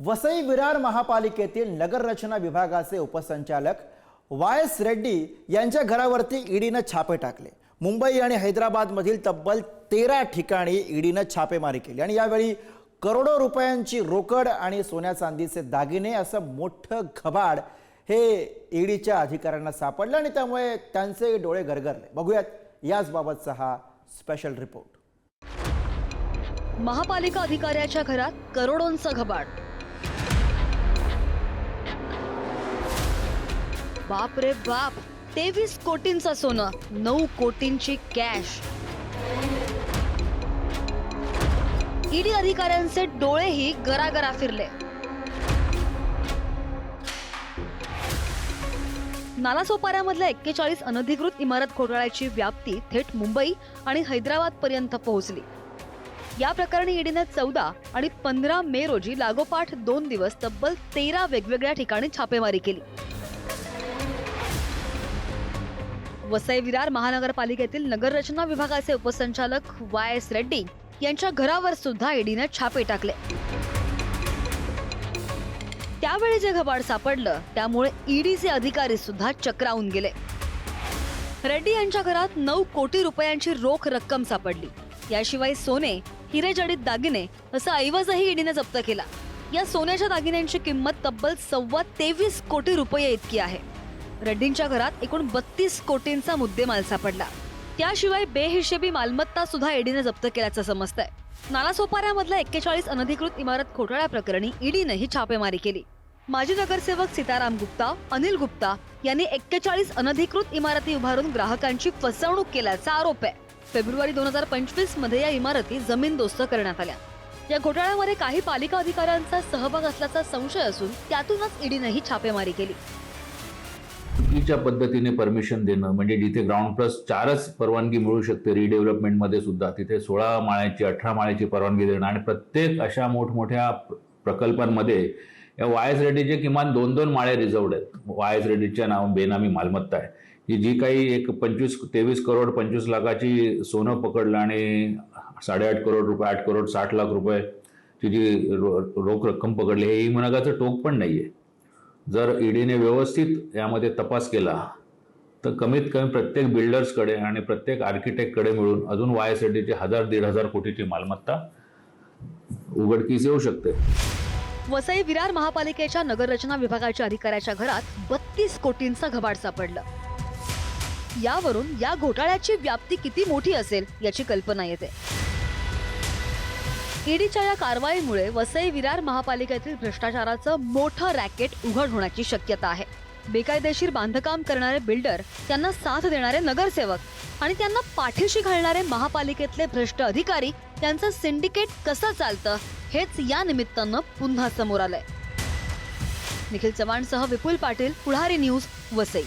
वसई विरार महापालिकेतील नगररचना विभागाचे उपसंचालक वाय एस रेड्डी यांच्या घरावरती ईडीनं छापे टाकले. मुंबई आणि हैदराबादमधील तब्बल तेरा ठिकाणी ईडीनं छापेमारी केली आणि यावेळी करोडो रुपयांची रोकड आणि सोन्या चांदीचे दागिने असं मोठं घबाड हे ईडीच्या अधिकाऱ्यांना सापडलं आणि त्यामुळे त्यांचे डोळे गरगरले बघूयात याच बाबतचा हा स्पेशल रिपोर्ट महापालिका अधिकाऱ्याच्या घरात करोडोंचं घबाड. बाप रे बाप तेवीस कोटींचं सोनं नऊ कोटींची कॅश ईडी अधिकाऱ्यांचे डोळेही गरागरा फिरले. नालासोपाऱ्यामधल्या एक्केचाळीस अनधिकृत इमारत घोटाळ्याची व्याप्ती थेट मुंबई आणि हैदराबाद पर्यंत पोहोचली. या प्रकरणी ईडीने चौदा आणि पंधरा मे रोजी लागोपाठ दोन दिवस तब्बल तेरा वेगवेगळ्या ठिकाणी छापेमारी केली. वसई विरार महानगरपालिकेतील नगररचना विभागाचे उपसंचालक वाय एस रेड्डी यांच्या घरावर सुद्धा ईडीनं छापे टाकले. त्यावेळी जे घबाड सापडलं त्यामुळे ईडीचे अधिकारी सुद्धा चक्रावून गेले. रेड्डी यांच्या घरात नऊ कोटी रुपयांची रोख रक्कम सापडली. याशिवाय सोने हिरेजडित दागिने असा ऐवजही ईडीने जप्त केला. या सोन्याच्या दागिन्यांची किंमत तब्बल सव्वा तेवीस कोटी रुपये इतकी आहे. रेड्डींच्या घरात एकूण बत्तीस कोटींचा मुद्देमाल सापडला. त्याशिवाय बेहिशेबी मालमत्ता सुद्धा ईडीने जप्त केल्याचं समजतंय. नालासोपाऱ्यामधल्या एक्केचाळीस अनधिकृत इमारत घोटाळ्या प्रकरणी ईडीने ही छापेमारी केली. माजी नगरसेवक सीताराम गुप्ता अनिल गुप्ता यांनी एक्केचाळीस अनधिकृत इमारती उभारून ग्राहकांची फसवणूक केल्याचा आरोप आहे. फेब्रुवारी दोन हजार पंचवीसमध्ये या इमारती जमीनदोस्त करण्यात आल्या. या घोटाळ्यामध्ये काही पालिका अधिकाऱ्यांचा सहभाग असल्याचा संशय असून त्यातूनच ईडीने ही छापेमारी केली. चुकीच्या पद्धतीने परमिशन देणं म्हणजे जिथे ग्राउंड प्लस चारच परवानगी मिळू शकते रिडेव्हलपमेंटमध्ये सुद्धा तिथे सोळा माळ्याची अठरा माळ्याची परवानगी देणं. आणि प्रत्येक अशा मोठमोठ्या प्रकल्पांमध्ये या वाय एस रेड्डीचे किमान दोन दोन माळे रिझर्वड आहेत. वाय एस रेड्डीच्या नाव बेनामी मालमत्ता आहे. की जी काही एक पंचवीस तेवीस करोड पंचवीस लाखाची सोनं पकडलं आणि साडेआठ करोड रुपये आठ करोड साठ लाख रुपये जी रो- रोख रक्कम पकडली हे मनागाचं टोक पण नाही आहे जर ईडीने व्यवस्थित यामध्ये तपास केला तर कमीत कमी प्रत्येक बिल्डर्सकडे आणि प्रत्येक आर्किटेक्टकडे मिळून अजून वाय एस डीची हजार दीड हजार कोटीची मालमत्ता उघडकीस येऊ शकते. वसई विरार महापालिकेच्या नगररचना विभागाच्या अधिकाऱ्याच्या घरात बत्तीस कोटींचा घबाड सापडला. यावरून या घोटाळ्याची व्याप्ती किती मोठी असेल याची कल्पना येते. ईडीच्या या कारवाईमुळे वसई विरार महापालिकेतील भ्रष्टाचाराचं मोठं रॅकेट उघड होण्याची शक्यता आहे. बेकायदेशीर बांधकाम करणारे बिल्डर त्यांना साथ देणारे नगरसेवक आणि त्यांना पाठीशी घालणारे महापालिकेतले भ्रष्ट अधिकारी यांचं सिंडिकेट कसं चालतं हेच या निमित्तानं पुन्हा समोर आलंय. निखिल चव्हाणसह विपुल पाटील पुढारी न्यूज वसई.